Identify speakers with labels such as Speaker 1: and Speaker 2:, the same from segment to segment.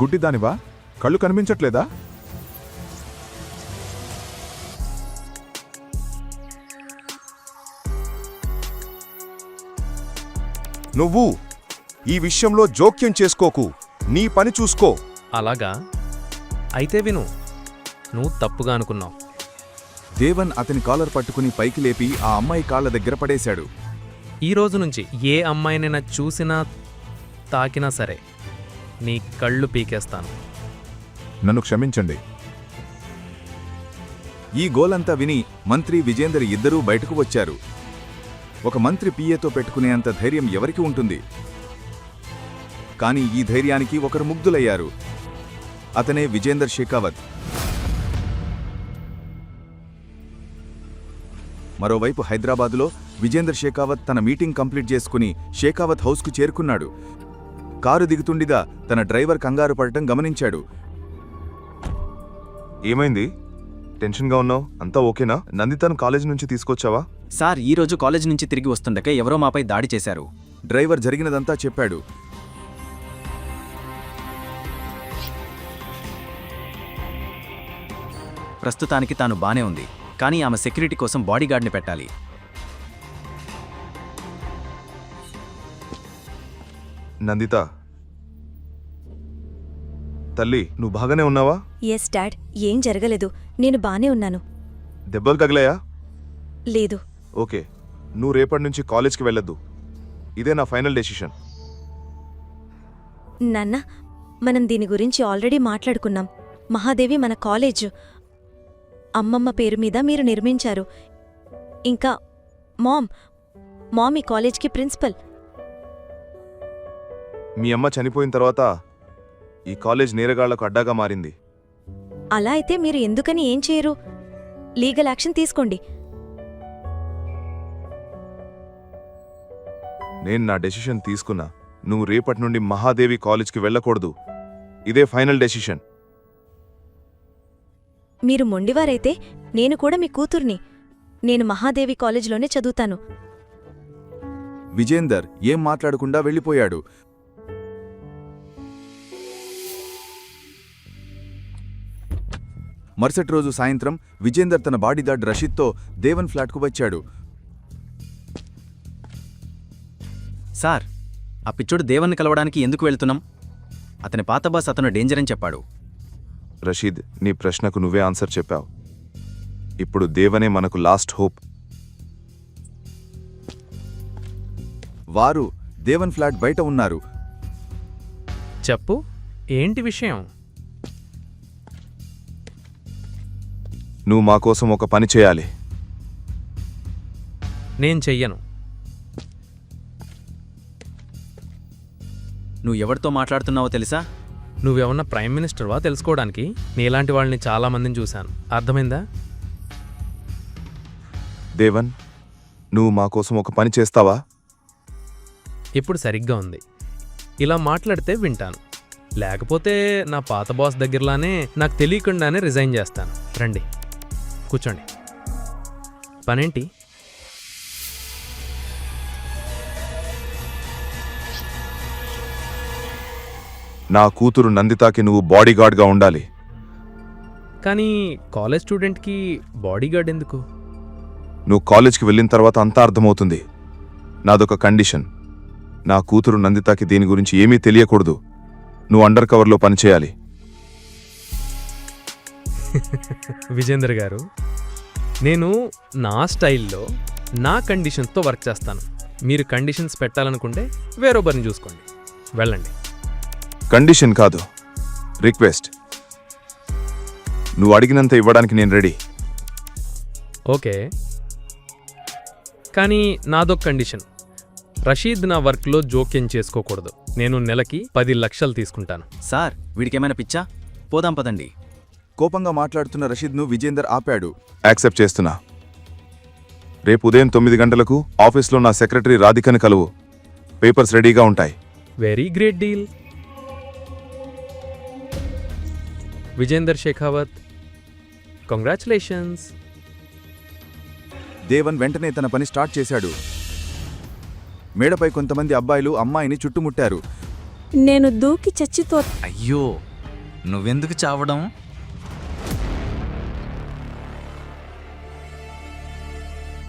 Speaker 1: గుడ్డిదానివా కళ్ళు కనిపించట్లేదా?
Speaker 2: నువ్వు ఈ విషయంలో జోక్యం చేసుకోకు. నీ పని చూసుకో.
Speaker 3: అలాగా? అయితే విను నువ్వు తప్పుగా అనుకున్నావు.
Speaker 1: దేవన్ అతని కాలర్ పట్టుకుని పైకి లేపి ఆ అమ్మాయి కాళ్ళ దగ్గర పడేశాడు.
Speaker 3: ఈ రోజు నుంచి ఏ అమ్మాయినైనా చూసినా తాకినా సరే నీ కళ్ళు పీకేస్తాను.
Speaker 1: నన్ను క్షమించండి. ఈ గోలంతా విని మంత్రి విజేందర్ ఇద్దరూ బయటకు వచ్చారు. ఒక మంత్రి పీఏతో పెట్టుకునేంత ధైర్యం ఎవరికి ఉంటుంది? కానీ ఈ ధైర్యానికి ఒకరు ముగ్ధులయ్యారు. అతనే విజేందర్ షేకావత్. మరోవైపు హైదరాబాదులో విజేందర్ షేకావత్ తన మీటింగ్ కంప్లీట్ చేసుకుని షేకావత్ హౌస్కు చేరుకున్నాడు. కారు దిగుతుండిగా తన డ్రైవర్ కంగారు పడటం గమనించాడు.
Speaker 2: ఏమైంది? టెన్షన్గా ఉన్నావు? అంతా ఓకేనా? నందితను కాలేజ్ నుంచి తీసుకొచ్చావా?
Speaker 4: సార్ ఈ రోజు కాలేజ్ నుంచి తిరిగి వస్తుండగా ఎవరో మాపై దాడి చేశారు.
Speaker 1: డ్రైవర్ జరిగినదంతా చెప్పాడు.
Speaker 4: ప్రస్తుతానికి తాను బానే ఉంది కానీ ఆమె సెక్యూరిటీ కోసం బాడీగార్డ్ని పెట్టాలి.
Speaker 2: నందిత. తల్లి నువ్వు బాగానే ఉన్నావా?
Speaker 5: ఎస్ డాడ్ ఏం జరగలేదు. నేను బానే ఉన్నాను.
Speaker 2: దెబ్బలు తగిలాయా?
Speaker 5: లేదు.
Speaker 2: ఓకే. నువ్వు రేపటి నుంచి కాలేజ్కి వెళ్ళొద్దు. ఇదే నా ఫైనల్ డెసిషన్.
Speaker 5: నాన్న మనం దీని గురించి ఆల్రెడీ మాట్లాడుకున్నాం. మహాదేవి మన కాలేజ్. అమ్మమ్మ పేరు మీద మీరు నిర్మించారు. ఇంకా మామ్ మామ్ ఈ కాలేజ్కి ప్రిన్సిపల్.
Speaker 2: మీ అమ్మ చనిపోయిన తర్వాత ఈ కాలేజ్ నేరగాళ్ళకు అడ్డాగా మారింది.
Speaker 5: అలా అయితే మీరు ఎందుకని ఏం చేయరు? లీగల్ యాక్షన్ తీసుకోండి.
Speaker 2: నేను నా డెసిషన్ తీసుకున్నా. నువ్వు రేపటి నుండి మహాదేవి కాలేజ్కి వెళ్ళకూడదు. ఇదే ఫైనల్ డెసిషన్.
Speaker 5: మీరు మొండివారైతే నేను కూడా మీ కూతుర్ని. నేను మహాదేవి కాలేజ్లోనే చదువుతాను.
Speaker 1: విజేందర్ ఏం మాట్లాడకుండా వెళ్ళిపోయాడు. మరుసటి రోజు సాయంత్రం విజేందర్ తన బాడీగార్డ్ రషీద్తో దేవన్ ఫ్లాట్కు వచ్చాడు.
Speaker 4: సార్ ఆ పిచ్చోడు దేవన్ని కలవడానికి ఎందుకు వెళ్తున్నాం? అతని పాత బాస్ అతను డేంజర్ అని చెప్పాడు.
Speaker 2: రషీద్ నీ ప్రశ్నకు నువ్వే ఆన్సర్ చెప్పావు. ఇప్పుడు దేవనే మనకు లాస్ట్ హోప్.
Speaker 1: వారు దేవన్ ఫ్లాట్ బయట ఉన్నారు.
Speaker 3: చెప్పు ఏంటి విషయం?
Speaker 2: నువ్వు మా కోసం ఒక పని చేయాలి.
Speaker 3: నేను చెయ్యను.
Speaker 4: నువ్వు ఎవరితో మాట్లాడుతున్నావో తెలుసా?
Speaker 3: నువ్వేమన్నా ప్రైమ్ మినిస్టర్వా తెలుసుకోవడానికి? నీలాంటి వాళ్ళని చాలామందిని చూశాను. అర్థమైందా?
Speaker 2: దేవన్ నువ్వు మా కోసం ఒక పని చేస్తావా?
Speaker 3: ఇప్పుడు సరిగ్గా ఉంది. ఇలా మాట్లాడితే వింటాను. లేకపోతే నా పాత బాస్ దగ్గరలానే నాకు తెలియకుండానే రిజైన్ చేస్తాను. రండి. కూర్చోండి. పనేంటి?
Speaker 2: నా కూతురు నందితాకి నువ్వు బాడీగార్డ్గా ఉండాలి.
Speaker 3: కానీ కాలేజ్ స్టూడెంట్కి బాడీగార్డ్ ఎందుకు?
Speaker 2: నువ్వు కాలేజ్కి వెళ్ళిన తర్వాత అంతా అర్థమవుతుంది. నాదొక కండిషన్. నా కూతురు నందితాకి దీని గురించి ఏమీ తెలియకూడదు. నువ్వు అండర్ కవర్లో పనిచేయాలి.
Speaker 3: విజేందర్ గారు నేను నా స్టైల్లో నా కండిషన్స్తో వర్క్ చేస్తాను. మీరు కండిషన్స్ పెట్టాలనుకుంటే వేరొకరిని చూసుకోండి. వెళ్ళండి.
Speaker 2: కండిషన్ కాదు. రిక్వెస్ట్. నువ్వు అడిగినంత ఇవ్వడానికి నేను రెడీ.
Speaker 3: ఓకే. కానీ నాదొక కండిషన్. రషీద్ నా వర్క్లో జోక్యం చేసుకోకూడదు. నేను నెలకి పది లక్షలు తీసుకుంటాను.
Speaker 4: సార్ వీడికేమైనా పిచ్చా? పోదాం పదండి.
Speaker 1: కోపంగా మాట్లాడుతున్న రషీద్ను విజేందర్ ఆపాడు.
Speaker 2: యాక్సెప్ట్ చేస్తున్నా. రేపు ఉదయం తొమ్మిది గంటలకు ఆఫీస్లో నా సెక్రటరీ రాధికని కలువు. పేపర్స్ రెడీగా ఉంటాయి.
Speaker 3: Very great deal. Vijender Shekhawat congratulations.
Speaker 1: Devan వెంటనే తన పని స్టార్ట్ చేశాడు. మేడపై కొంతమంది అబ్బాయిలు అమ్మాయిని చుట్టుముట్టారు.
Speaker 6: నేను దూకి చచ్చితో
Speaker 7: అయ్యో నువ్వెందుకు చావడం?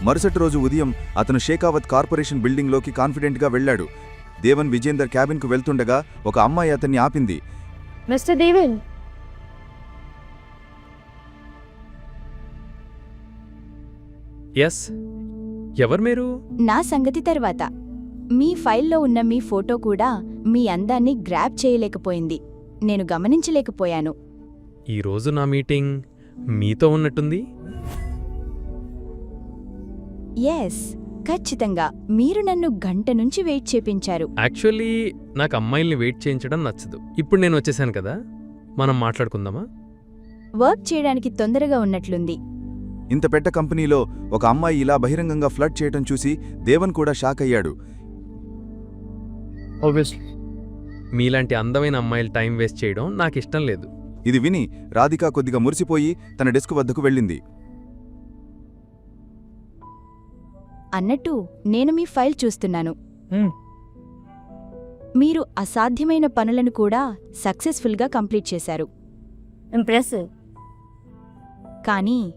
Speaker 1: మరుసటి రోజు ఉదయం అతను షేకావత్ కార్పొరేషన్ బిల్డింగ్లోకి కాన్ఫిడెంట్గా వెళ్ళాడు. దేవన్ విజేందర్ క్యాబిన్కు వెళ్తుండగా ఒక అమ్మాయి అతన్ని ఆపింది.
Speaker 8: మిస్టర్ దేవన్!
Speaker 3: ఎస్ ఎవరు మీరు?
Speaker 8: నా సంగతి తర్వాత. మీ ఫైల్లో ఉన్న మీ ఫోటో కూడా మీ అందాన్ని గ్రాప్ చేయలేకపోయింది. నేను గమనించలేకపోయాను.
Speaker 3: ఈరోజు నా మీటింగ్ మీతో ఉన్నట్టుంది?
Speaker 8: ఎస్ ఖచ్చితంగా. మీరు నన్ను గంట నుంచి వెయిట్ చేపించారు.
Speaker 3: యాక్చువల్లీ నాకు అమ్మాయిల్ని వెయిట్ చేయించడం నచ్చదు. ఇప్పుడు నేను వచ్చేసాను కదా మనం మాట్లాడుకుందామా?
Speaker 8: వర్క్ చేయడానికి తొందరగా ఉన్నట్లుంది.
Speaker 1: ఇంత పెద్ద కంపెనీలో ఒక అమ్మాయి ఇలా బహిరంగంగా ఫ్లడ్ చేయటం చూసి దేవన్ కూడా షాక్ అయ్యాడు.
Speaker 3: మీలాంటి అందమైన అమ్మాయిలు టైం వేస్ట్ చేయడం నాకు ఇష్టం లేదు.
Speaker 1: ఇది విని రాధిక కొద్దిగా మురిసిపోయి తన డెస్క్ వద్దకు వెళ్ళింది.
Speaker 8: అన్నట్టు నేను మీ ఫైల్ చూస్తున్నాను. మీరు అసాధ్యమైన పనులను కూడా సక్సెస్ఫుల్గా కంప్లీట్ చేశారు.
Speaker 6: ఇంప్రెసివ్
Speaker 8: కానీ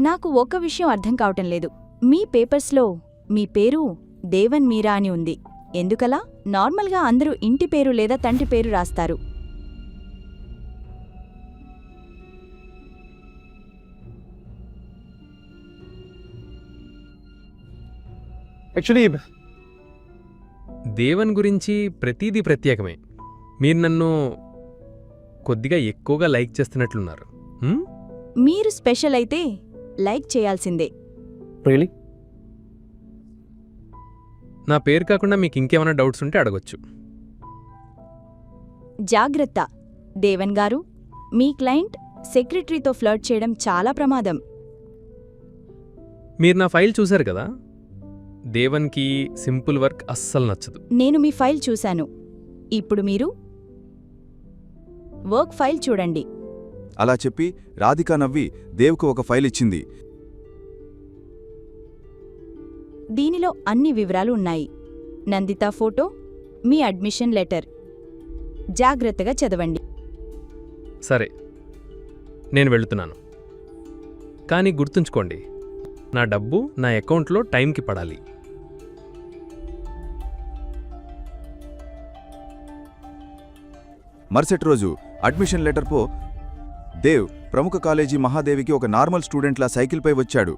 Speaker 8: నాకు ఒక విషయం అర్థం కావటం లేదు. మీ పేపర్స్లో మీ పేరు దేవన్ మీరా అని ఉంది. ఎందుకలా? నార్మల్గా అందరూ ఇంటి పేరు లేదా తండ్రి పేరు రాస్తారు.
Speaker 9: యాక్చువల్లీ
Speaker 3: దేవన్ గురించి ప్రతీదీ ప్రత్యేకమే. మీరు నన్ను కొద్దిగా ఎక్కువగా లైక్ చేస్తున్నట్లున్నారు?
Speaker 8: మీరు స్పెషల్ అయితే లైక్ చేయాల్సిందే.
Speaker 9: రియలీ
Speaker 3: నా పేరు కాకుండా మీకు ఇంకేమైనా డౌట్స్ ఉంటే అడగొచ్చు.
Speaker 8: జాగ్రత్త దేవన్ గారు. మీ క్లయింట్ సెక్రటరీతో ఫ్లర్ట్ చేయడం చాలా ప్రమాదం.
Speaker 3: మీరు నా ఫైల్ చూశారు కదా? దేవన్కి సింపుల్ వర్క్ అస్సలు నచ్చదు.
Speaker 8: నేను మీ ఫైల్ చూశాను. ఇప్పుడు మీరు వర్క్ ఫైల్ చూడండి.
Speaker 1: అలా చెప్పి రాధిక నవ్వి దేవ్కు ఒక ఫైల్ ఇచ్చింది.
Speaker 8: దీనిలో అన్ని వివరాలు ఉన్నాయి. నందిత ఫోటో మీ అడ్మిషన్ లెటర్. జాగ్రత్తగా చదవండి.
Speaker 3: సరే నేను వెళుతున్నాను. కానీ గుర్తుంచుకోండి నా డబ్బు నా అకౌంట్లో టైంకి పడాలి.
Speaker 1: మరుసటి రోజు అడ్మిషన్ లెటర్ పో. దేవ్ ప్రముఖ కాలేజీ మహాదేవికి ఒక నార్మల్ స్టూడెంట్లా సైకిల్పై వచ్చాడు.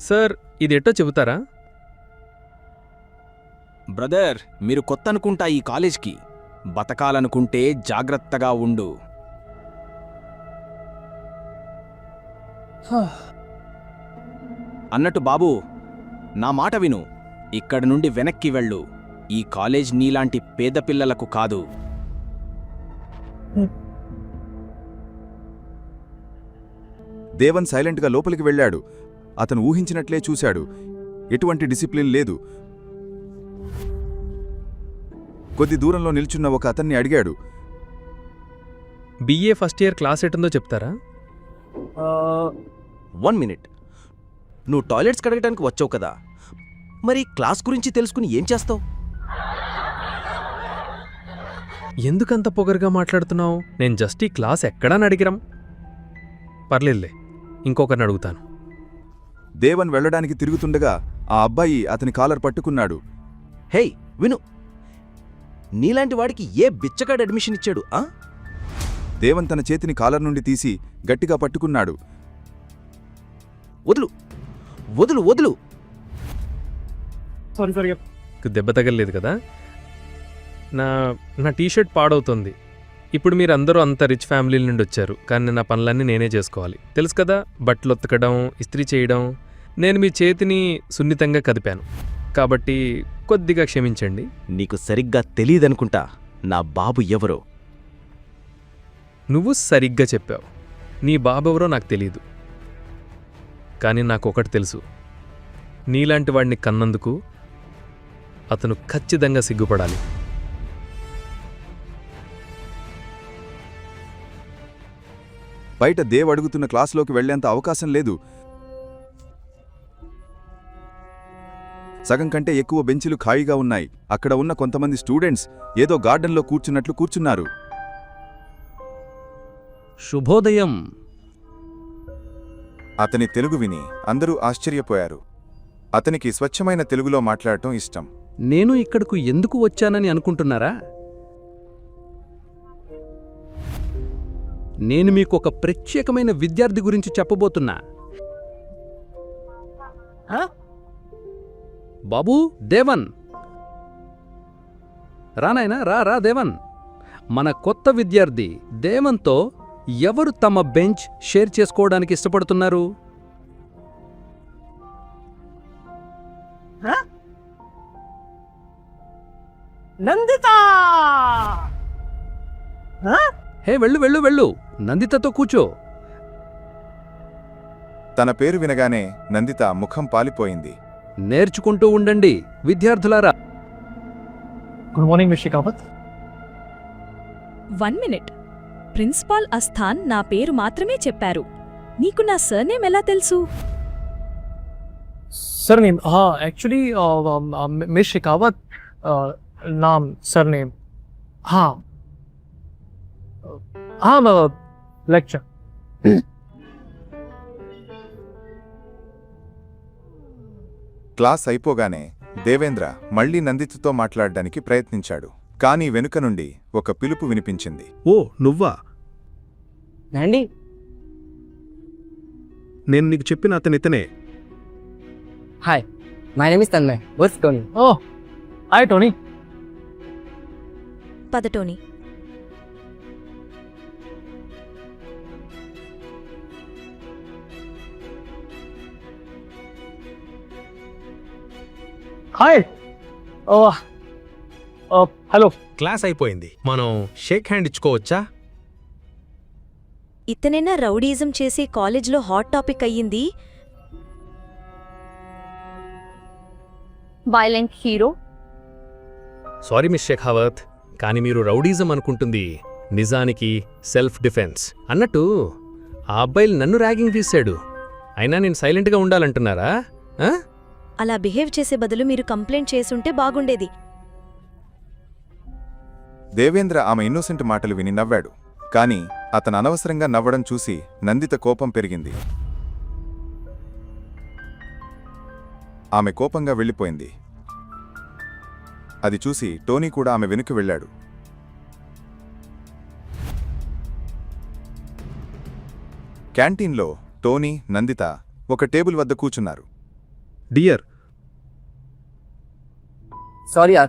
Speaker 3: సార్ ఇది ఎట్టో చెబుతారా?
Speaker 10: బ్రదర్ మీరు కొత్త అనుకుంటా ఈ కాలేజ్కి. బతకాలనుకుంటే జాగ్రత్తగా ఉండు. అన్నట్టు బాబు నా మాట విను. ఇక్కడి నుండి వెనక్కి వెళ్ళు. ఈ కాలేజ్ నీలాంటి పేద పిల్లలకు కాదు.
Speaker 1: దేవన్ సైలెంట్గా లోపలికి వెళ్ళాడు. అతను ఊహించినట్లే చూశాడు. ఎటువంటి డిసిప్లిన్ లేదు. కొద్ది దూరంలో నిల్చున్న ఒక అతన్ని అడిగాడు.
Speaker 3: బీఏ ఫస్ట్ ఇయర్ క్లాస్ ఎటుందో చెప్తారా?
Speaker 10: One minute. నువ్వు టాయిలెట్స్ కడగడానికి వచ్చావు కదా. మరి క్లాస్ గురించి తెలుసుకుని ఏం చేస్తావు?
Speaker 3: ఎందుకంత పొగరుగా మాట్లాడుతున్నావు? నేను జస్ట్ ఈ క్లాస్ ఎక్కడా అడిగిరం. పర్లేదులే ఇంకొకరిని అడుగుతాను.
Speaker 1: దేవన్ వెళ్ళడానికి తిరుగుతుండగా ఆ అబ్బాయి అతని కాలర్ పట్టుకున్నాడు.
Speaker 10: హేయ్ విను. నీలాంటి వాడికి ఏ బిచ్చగాడు అడ్మిషన్ ఇచ్చాడు ఆ?
Speaker 1: దేవన్ తన చేతిని కాలర్ నుండి తీసి గట్టిగా పట్టుకున్నాడు.
Speaker 10: వదులు వదులు వదులు.
Speaker 9: సారీ సారీ
Speaker 3: మీకు దెబ్బ తగలలేదు కదా? నా నా టీషర్ట్ పాడవుతుంది. ఇప్పుడు మీరు అందరూ అంత రిచ్ ఫ్యామిలీల నుండి వచ్చారు కానీ నా పనులన్నీ నేనే చేసుకోవాలి. తెలుసు కదా బట్టలు ఉతకడం ఇస్త్రీ చేయడం నేను మీ చేతిని సున్నితంగా కదిపాను. కాబట్టి కొద్దిగా క్షమించండి.
Speaker 10: నీకు సరిగ్గా తెలియదనుకుంటా నా బాబు ఎవరో?
Speaker 3: నువ్వు సరిగ్గా చెప్పావు. నీ బాబెవరో నాకు తెలియదు కానీ నాకు ఒకటి తెలుసు. నీలాంటి వాడిని కన్నందుకు అతను ఖచ్చితంగా సిగ్గుపడాలి.
Speaker 1: బయట దేవ్ అడుగుతున్న క్లాసులోకి వెళ్ళేంత అవకాశం లేదు.
Speaker 11: సగం కంటే ఎక్కువ బెంచులు ఖాళీగా ఉన్నాయి. అక్కడ ఉన్న కొంతమంది స్టూడెంట్స్ ఏదో గార్డెన్లో కూర్చున్నట్లు కూర్చున్నారు.
Speaker 3: శుభోదయం.
Speaker 1: అతని తెలుగు విని అందరూ ఆశ్చర్యపోయారు. అతనికి స్వచ్ఛమైన తెలుగులో మాట్లాడటం ఇష్టం.
Speaker 3: నేను ఇక్కడకు ఎందుకు వచ్చానని అనుకుంటున్నారా? నేను మీకు ఒక ప్రత్యేకమైన విద్యార్థి గురించి చెప్పబోతున్నా. బాబూ దేవన్. రానాయనా రా రా దేవన్. మన కొత్త విద్యార్థి దేవన్తో ఎవరు తమ బెంచ్ షేర్ చేసుకోవడానికి ఇష్టపడుతున్నారు? హే వెళ్ళు వెళ్ళు వెళ్ళు. నందితతో కూర్చో.
Speaker 1: తన పేరు వినగానే నందిత ముఖం పాలిపోయింది.
Speaker 3: నేర్చుకుంటూ ఉండండి విద్యార్థులారా.
Speaker 9: Good morning, Miss Shekhawat.
Speaker 12: One minute. Principal Asthan నా పేరు మాత్రమే చెప్పారు. నీకు నా సర్నేమ్ ఎలా తెలుసు?
Speaker 9: Surname. Ah, actually, uh, um, uh, Miss lecture
Speaker 1: class అయిపోగానే దేవేంద్ర మళ్ళీ నందితుతో మాట్లాడడానికి ప్రయత్నించాడు. కానీ వెనుక నుండి ఒక పిలుపు వినిపించింది.
Speaker 13: ఓ నువ్వా? నేను నీకు చెప్పిన
Speaker 14: అతని ఇతనే. Hi my name is Tanmay.
Speaker 9: Tony oh hi
Speaker 5: Tony.
Speaker 9: పద టోనీ. Uh, hello.
Speaker 13: క్లాస్ అయిపోయింది. మనం షేక్ హ్యాండ్ ఇచ్చుకోవచ్చా?
Speaker 5: ఇతనైనా రౌడీజం చేసి కాలేజ్లో హాట్ టాపిక్ అయ్యింది?
Speaker 12: Violent hero
Speaker 13: sorry miss Shekhawat కానీ మీరు రౌడీజం అనుకుంటుంది. నిజానికి సెల్ఫ్ డిఫెన్స్ అన్నట్టు ఆ అబ్బాయిలు నన్ను ర్యాగింగ్ తీశాడు అయినా నేను సైలెంట్గా ఉండాలంటున్నారా?
Speaker 5: అలా బిహేవ్ చేసే బదులు మీరు కంప్లైంట్ చేసుంటే బాగుండేది.
Speaker 1: దేవేంద్ర ఆమె ఇన్నోసెంట్ మాటలు విని నవ్వాడు. కాని అతను అనవసరంగా నవ్వడం చూసి నందిత కోపం పెరిగింది. ఆమె కోపంగా వెళ్ళిపోయింది. అది చూసి టోనీ కూడా ఆమె వెనుక వెళ్ళాడు. క్యాంటీన్లో టోనీ నందిత ఒక టేబుల్ వద్ద కూచున్నారు
Speaker 13: డియర్
Speaker 14: yaar.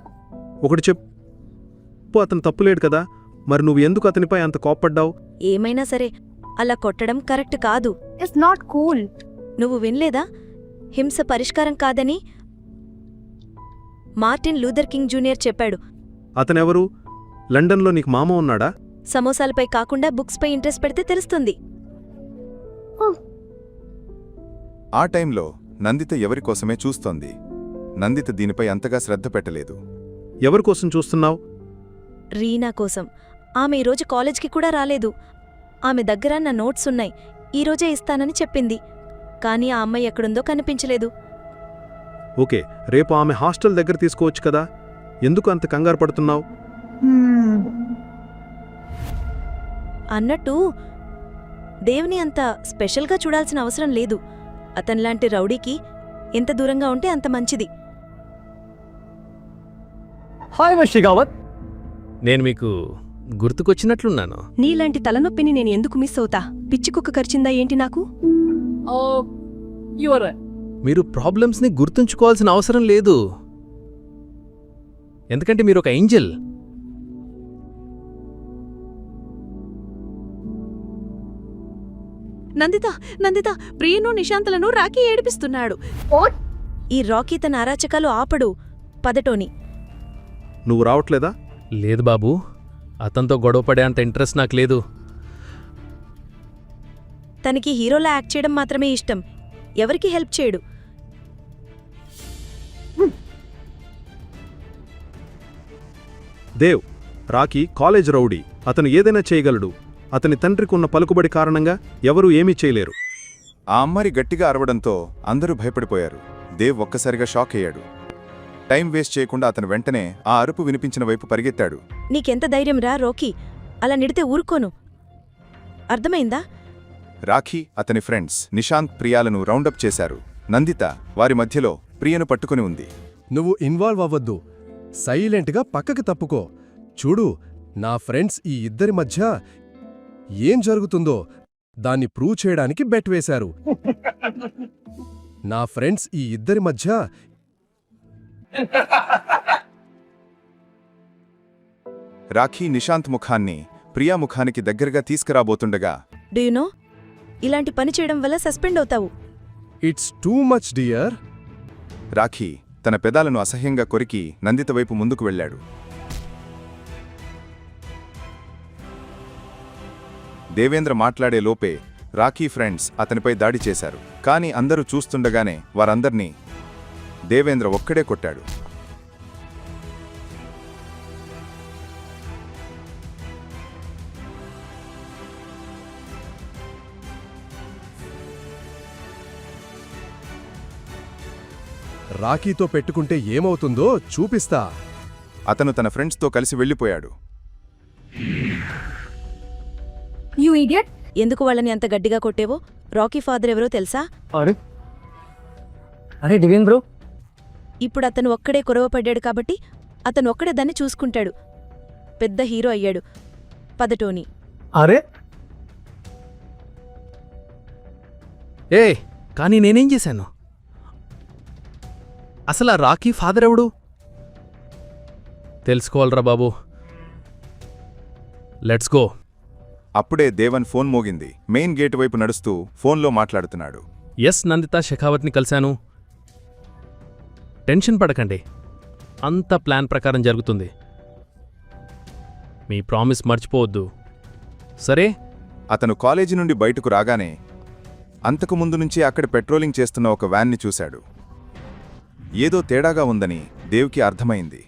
Speaker 13: ఒకటి చెప్పు. అతను తప్పులేడు కదా. మరి నువ్వు ఎందుకు అతనిపై అంత కోప్పడ్డావు?
Speaker 5: ఏమైనా సరే అలా కొట్టడం కరెక్ట్ కాదు.
Speaker 12: ఇట్స్ నాట్ కూల్
Speaker 5: నువ్వు వినలేదా? హింస పరిష్కారం కాదని మార్టిన్ లూథర్ కింగ్ జూనియర్ చెప్పాడు.
Speaker 13: అతనెవరు? లండన్లో నీకు మామ ఉన్నాడా?
Speaker 5: సమోసాలపై కాకుండా బుక్స్పై ఇంట్రెస్ట్ పెడితే తెలుస్తుంది.
Speaker 1: ఆ టైంలో నందిత ఎవరి కోసమే చూస్తోంది? నందిత దీనిపై అంతగా శ్రద్ధ పెట్టలేదు.
Speaker 13: ఎవరి కోసం చూస్తున్నావు?
Speaker 5: రీనా కోసం. ఆమె ఈరోజు కాలేజ్కి కూడా రాలేదు. ఆమె దగ్గర నా నోట్స్ ఉన్నాయి. ఈరోజే ఇస్తానని చెప్పింది. కానీ ఆ అమ్మాయి ఎక్కడుందో కనిపించలేదు.
Speaker 13: ఓకే రేపు ఆమె హాస్టల్ దగ్గర తీసుకోవచ్చు కదా? ఎందుకు అంత కంగారు పడుతున్నావు?
Speaker 5: అన్నట్టు దేవుని అంత స్పెషల్గా చూడాల్సిన అవసరం లేదు. అతనిలాంటి రౌడీకి ఎంత దూరంగా ఉంటే అంత మంచిది.
Speaker 9: Miss Shekhawat.
Speaker 13: నేను మీకు గుర్తుకొచ్చినట్లున్నాను.
Speaker 12: నీలాంటి తలనొప్పిని నేను ఎందుకు మిస్ అవుతా? పిచ్చి కుక్క కరిచిందా ఏంటి నాకు?
Speaker 9: Oh.
Speaker 13: మీరు ప్రాబ్లమ్స్ని గుర్తుంచుకోవాల్సిన అవసరం లేదు. ఎందుకంటే మీరు ఒక ఏంజల్.
Speaker 12: నందిత నందిత ప్రియను నిశాంతలను రాకీ ఏడిపిస్తున్నాడు.
Speaker 5: ఈ రాకీ తన అరాచకాలు ఆపడు. పదటోని.
Speaker 13: నువ్వు రావట్లేదా? లేదు బాబు. అతనితో గొడవపడే అంత ఇంట్రెస్ట్ నాకు లేదు.
Speaker 5: తనకి హీరోలా యాక్ట్ చేయడం మాత్రమే ఇష్టం. ఎవరికి హెల్ప్ చేయడు.
Speaker 13: Dev Rocky college rowdy. అతను ఏదైనా చేయగలడు. అతని తండ్రికి ఉన్న పలుకుబడి కారణంగా ఎవరూ ఏమీ చేయలేరు.
Speaker 1: ఆ అమ్మారి గట్టిగా అరవడంతో అందరూ భయపడిపోయారు. దేవ్ ఒక్కసారిగా షాక్ అయ్యాడు. టైం వేస్ట్ చేయకుండా అతను వెంటనే ఆ అరుపు వినిపించిన వైపు పరిగెత్తాడు.
Speaker 5: నీకెంత ధైర్యం రా రోకీ. అలా నిడితే ఊరుకోను. అర్థమైందా?
Speaker 1: రాఖీ అతని ఫ్రెండ్స్ నిశాంత్ ప్రియాలను రౌండప్ చేశారు. నందిత వారి మధ్యలో ప్రియను పట్టుకుని ఉంది.
Speaker 15: నువ్వు ఇన్వాల్వ్ అవ్వద్దు. సైలెంట్గా పక్కకి తప్పుకో. చూడు నా ఫ్రెండ్స్ ఈ ఇద్దరి మధ్య ఏం జరుగుతుందో దాన్ని ప్రూవ్ చేయడానికి బెట్ వేశారు. నా ఫ్రెండ్స్ ఈ ఇద్దరి మధ్య
Speaker 1: రాఖీ నిశాంత్ ముఖాన్ని ప్రియా ముఖానికి దగ్గరగా తీసుకురాబోతుండగా
Speaker 5: డూ యు నో ఇలాంటి పని చేయడం వల్ల సస్పెండ్ అవుతావు.
Speaker 15: It's too much dear
Speaker 1: Rakhi తన పెదాలను అసహ్యంగా కొరికి నందిత వైపు ముందుకు వెళ్ళాడు. దేవేంద్ర మాట్లాడే లోపే రాఖీ ఫ్రెండ్స్ అతనిపై దాడి చేశారు. కానీ అందరూ చూస్తుండగానే వారందర్నీ దేవేంద్ర ఒక్కడే కొట్టాడు.
Speaker 15: రాఖీతో పెట్టుకుంటే ఏమవుతుందో చూపిస్తా.
Speaker 1: అతను తన ఫ్రెండ్స్తో కలిసి వెళ్ళిపోయాడు.
Speaker 5: యూ ఇడియట్ ఎందుకు వాళ్ళని అంత గట్టిగా కొట్టేవో? రాకీ ఫాదర్ ఎవరో తెలుసా?
Speaker 9: అరే. డివిన్ బ్రో.
Speaker 5: ఇప్పుడు అతను ఒక్కడే కురవపడ్డాడు కాబట్టి అతను ఒక్కడే దాన్ని చూసుకుంటాడు. పెద్ద హీరో అయ్యాడు. పదటోని
Speaker 9: అరే.
Speaker 3: ఏ కానీ నేనేం చేశాను? అసలు ఆ రాకీ ఫాదర్ ఎవడు? తెలుసుకోవాలరా బాబు. లెట్స్ గో
Speaker 1: అప్పుడే దేవన్ ఫోన్ మోగింది. మెయిన్ గేట్ వైపు నడుస్తూ ఫోన్లో మాట్లాడుతున్నాడు.
Speaker 3: ఎస్ నందిత షెకావత్ని కలిశాను. టెన్షన్ పడకండి. అంత ప్లాన్ ప్రకారం జరుగుతుంది. మీ ప్రామిస్ మర్చిపోవద్దు. సరే?
Speaker 1: అతను కాలేజీ నుండి బయటకు రాగానే అంతకు ముందు నుంచి అక్కడ పెట్రోలింగ్ చేస్తున్న ఒక వ్యాన్ని చూశాడు. ఏదో తేడాగా ఉందని దేవ్కి అర్థమైంది.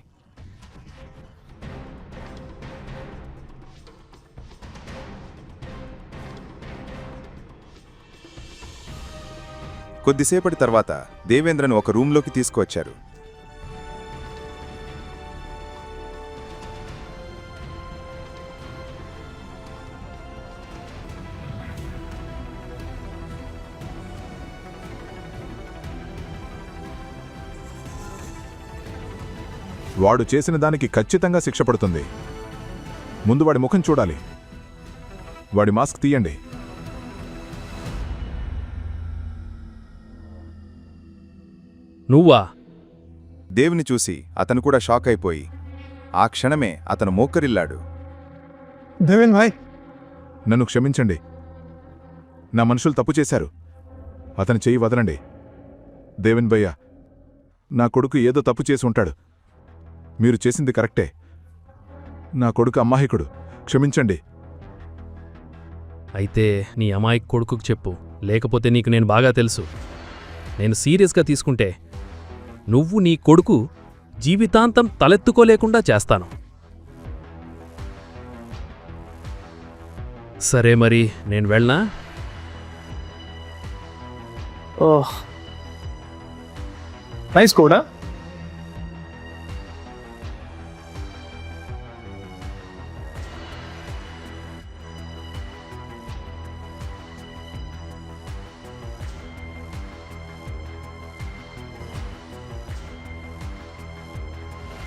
Speaker 1: కొద్దిసేపటి తర్వాత దేవేంద్రను ఒక రూంలోకి తీసుకువచ్చారు.
Speaker 2: వాడు చేసిన దానికి ఖచ్చితంగా శిక్ష పడుతుంది. ముందు వాడి ముఖం చూడాలి. వాడి మాస్క్ తీయండి.
Speaker 3: నువ్వా?
Speaker 1: దేవుని చూసి అతను కూడా షాక్ అయిపోయి ఆ క్షణమే అతను మోకరిల్లాడు.
Speaker 15: దేవేన్ భాయ్!
Speaker 2: నన్ను క్షమించండి. నా మనుషులు తప్పు చేశారు. అతని చెయ్యి వదలండి. దేవన్ భయ్య నా కొడుకు ఏదో తప్పు చేసి ఉంటాడు. మీరు చేసింది కరెక్టే. నా కొడుకు అమ్మాహికుడు. క్షమించండి.
Speaker 3: అయితే నీ అమాయక్ కొడుకుకు చెప్పు. లేకపోతే నీకు నేను బాగా తెలుసు. నేను సీరియస్గా తీసుకుంటే నువ్వు నీ కొడుకు జీవితాంతం తలెత్తుకోలేకుండా చేస్తాను. సరే మరి నేను వెళ్ళనా?
Speaker 9: ఓహ్. నైస్ కూడా?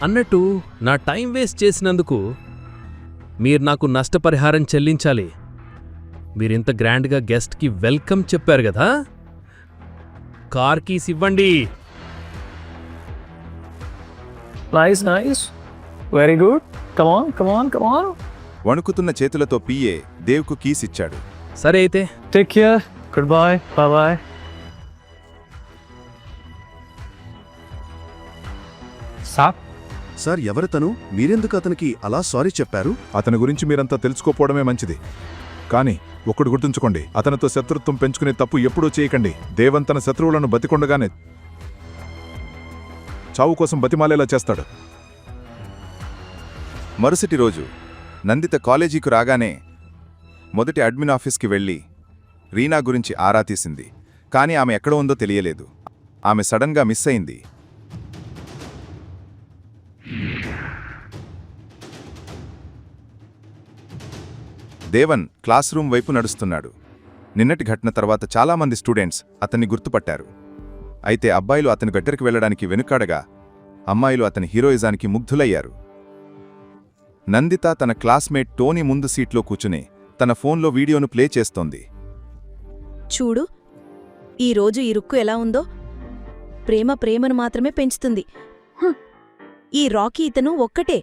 Speaker 3: అన్నట్టు నా టైం వేస్ట్ చేసినందుకు మీరు నాకు నష్టపరిహారం చెల్లించాలి మీరింత గ్రాండ్గా గెస్ట్కి వెల్కమ్ చెప్పారు కదా కార్ కీస్ ఇవ్వండి
Speaker 9: good. Come on, come on, come on.
Speaker 1: వణుకుతున్న చేతులతో పిఏ దేవ్కు కీస్ ఇచ్చాడు
Speaker 3: సరే అయితే
Speaker 9: Take care. Goodbye. Bye bye.
Speaker 15: సాప్
Speaker 13: సార్ ఎవరితను మీరెందుకు అతనికి అలా సారీ చెప్పారు?
Speaker 2: అతని గురించి మీరంతా తెలుసుకోపోవడమే మంచిది. కానీ ఒక్కడు గుర్తుంచుకోండి అతనితో శత్రుత్వం పెంచుకునే తప్పు ఎప్పుడూ చేయకండి. దేవన్ తన శత్రువులను బతికొండగానే చావు కోసం బతిమాలేలా చేస్తాడు.
Speaker 1: మరుసటి రోజు నందిత కాలేజీకు రాగానే మొదటి అడ్మిన్ ఆఫీస్కి వెళ్ళి రీనా గురించి ఆరా తీసింది. కానీ ఆమె ఎక్కడ ఉందో తెలియలేదు. ఆమె సడన్గా మిస్ అయింది. దేవన్ క్లాస్ రూమ్ వైపు నడుస్తున్నాడు. నిన్నటి ఘటన తర్వాత చాలామంది స్టూడెంట్స్ అతన్ని గుర్తుపట్టారు. అయితే అబ్బాయిలు అతని గట్టరికి వెళ్ళడానికి వెనుకాడగా అమ్మాయిలు అతని హీరోయిజానికి ముగ్ధులయ్యారు. నందిత తన క్లాస్మేట్ టోనీ ముందు సీట్లో కూర్చుని తన ఫోన్లో వీడియోను ప్లే చేస్తోంది.
Speaker 5: చూడు ఈరోజు ఈ రుక్కు ఎలా ఉందో? ప్రేమ ప్రేమను మాత్రమే పెంచుతుంది. ఈ రాకీ ఇతను ఒక్కటే.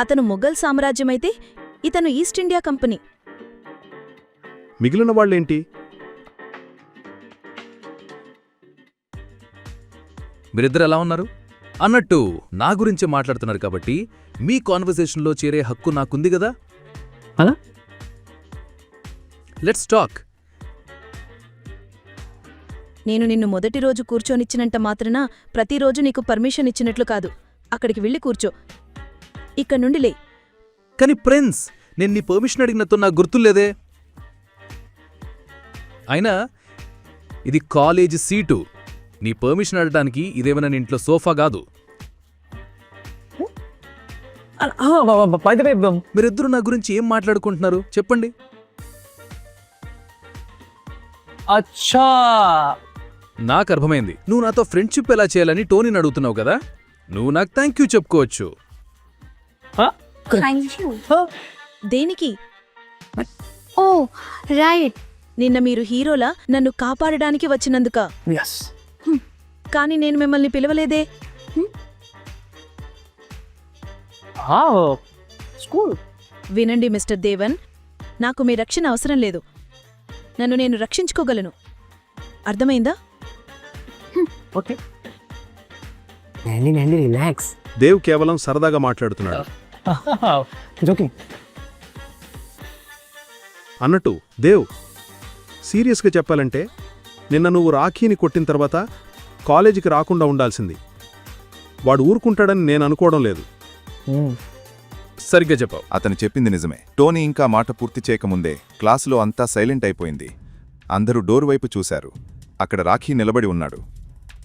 Speaker 5: అతను మొఘల్ సామ్రాజ్యమైతే ఇతను ఈస్ట్ ఇండియా కంపెనీ.
Speaker 13: మిగిలిన వాళ్ళేంటి?
Speaker 3: మీరిద్దరు ఎలా ఉన్నారు? అన్నట్టు నా గురించి మాట్లాడుతున్నారు కాబట్టి మీ కాన్వర్సేషన్లో చేరే హక్కు నాకుంది కదా?
Speaker 9: అలా?
Speaker 3: Let's talk.
Speaker 5: నేను నిన్ను మొదటి రోజు కూర్చోనిచ్చినంత మాత్రాన ప్రతిరోజు నీకు పర్మిషన్ ఇచ్చినట్లు కాదు. అక్కడికి వెళ్ళి కూర్చో. ఇక్కడ నుండి లే.
Speaker 3: కానీ ప్రిన్స్ నేను నీ పర్మిషన్ అడిగినట్టు నాకు గుర్తులేదే. అయినా ఇది కాలేజీ సీటు. నీ పర్మిషన్ అడగడానికి ఇదేమైనా నీ ఇంట్లో సోఫా కాదు.
Speaker 9: వే
Speaker 3: మీరిద్దరూ నా గురించి ఏం మాట్లాడుకుంటున్నారు? చెప్పండి.
Speaker 9: అచ్చా!
Speaker 3: నాకు అర్థమైంది. నువ్వు నాతో ఫ్రెండ్షిప్ ఎలా చేయాలని టోనీని అడుగుతున్నావు కదా? నువ్వు నాకు థ్యాంక్ యూ చెప్పుకోవచ్చు.
Speaker 5: దేనికి?
Speaker 16: ఓ రైట్
Speaker 5: నిన్న మీరు హీరోలా నన్ను కాపాడడానికి వచ్చినందుక.
Speaker 9: ఎస్
Speaker 5: కానీ నేను మిమ్మల్ని పిలవలేదే.
Speaker 9: స్కూల్
Speaker 5: వినండి మిస్టర్ దేవన్ నాకు మీ రక్షణ అవసరం లేదు. నన్ను నేను రక్షించుకోగలను. అర్థమైందా?
Speaker 9: ఓకే రిలాక్స్
Speaker 13: దేవ్ కేవలం సరదాగా మాట్లాడుతున్నాడు.
Speaker 9: జోకింగ్
Speaker 13: అన్నట్టు దేవ్ సీరియస్గా చెప్పాలంటే నిన్న నువ్వు రాఖీని కొట్టిన తర్వాత కాలేజీకి రాకుండా ఉండాల్సింది. వాడు ఊరుకుంటాడని నేను అనుకోవడం లేదు.
Speaker 3: సరిగ్గా చెప్పావు.
Speaker 1: అతను చెప్పింది నిజమే. టోనీ ఇంకా మాట పూర్తి చేయకముందే క్లాసులో అంతా సైలెంట్ అయిపోయింది. అందరూ డోర్ వైపు చూశారు. అక్కడ రాఖీ నిలబడి ఉన్నాడు.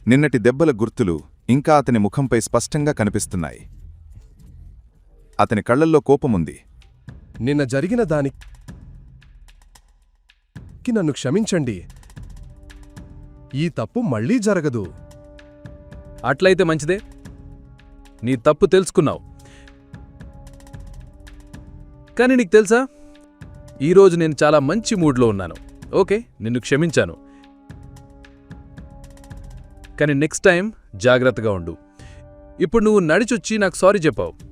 Speaker 1: నిన్నటి దెబ్బల గుర్తులు ఇంకా అతని ముఖంపై స్పష్టంగా కనిపిస్తున్నాయి. అతని కళ్ళల్లో కోపముంది.
Speaker 15: నిన్న జరిగిన దానికి నన్ను క్షమించండి. ఈ తప్పు మళ్ళీ జరగదు.
Speaker 3: అట్లయితే మంచిదే. నీ తప్పు తెలుసుకున్నావు. కానీ నీకు తెలుసా? ఈరోజు నేను చాలా మంచి మూడ్లో ఉన్నాను. ఓకే నిన్ను క్షమించాను. కానీ నెక్స్ట్ టైం జాగ్రత్తగా ఉండు. ఇప్పుడు నువ్వు నడిచొచ్చి నాకు సారీ చెప్పావు.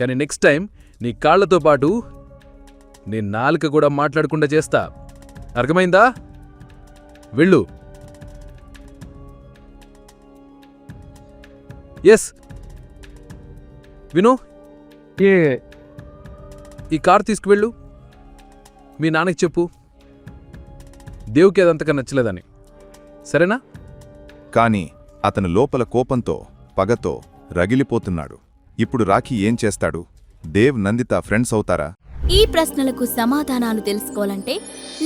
Speaker 3: కానీ నెక్స్ట్ టైం నీ కాళ్ళతో పాటు నీ నాలుక కూడా మాట్లాడకుండా చేస్తా. అర్థమైందా? వెళ్ళు. ఎస్ విను.
Speaker 9: ఏ?
Speaker 3: ఈ కార్ తీసుకువెళ్ళు. మీ నాన్నకి చెప్పు. దేవుకి అదంతగా నచ్చలేదని. సరేనా?
Speaker 1: కాని అతను లోపల కోపంతో పగతో రగిలిపోతున్నాడు. ఇప్పుడు రాఖీ ఏం చేస్తాడు? దేవ్ నందిత ఫ్రెండ్స్ అవుతారా?
Speaker 16: ఈ ప్రశ్నలకు సమాధానాలు తెలుసుకోవాలంటే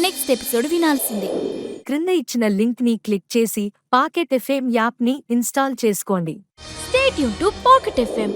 Speaker 16: నెక్స్ట్ ఎపిసోడ్ వినాల్సిందే.
Speaker 17: క్రింద ఇచ్చిన లింక్ని క్లిక్ చేసి పాకెట్ ఎఫ్ఎం యాప్ని ఇన్స్టాల్ చేసుకోండి.
Speaker 16: స్టేట్ యూన్ టు పాకెట్ ఎఫ్ఎం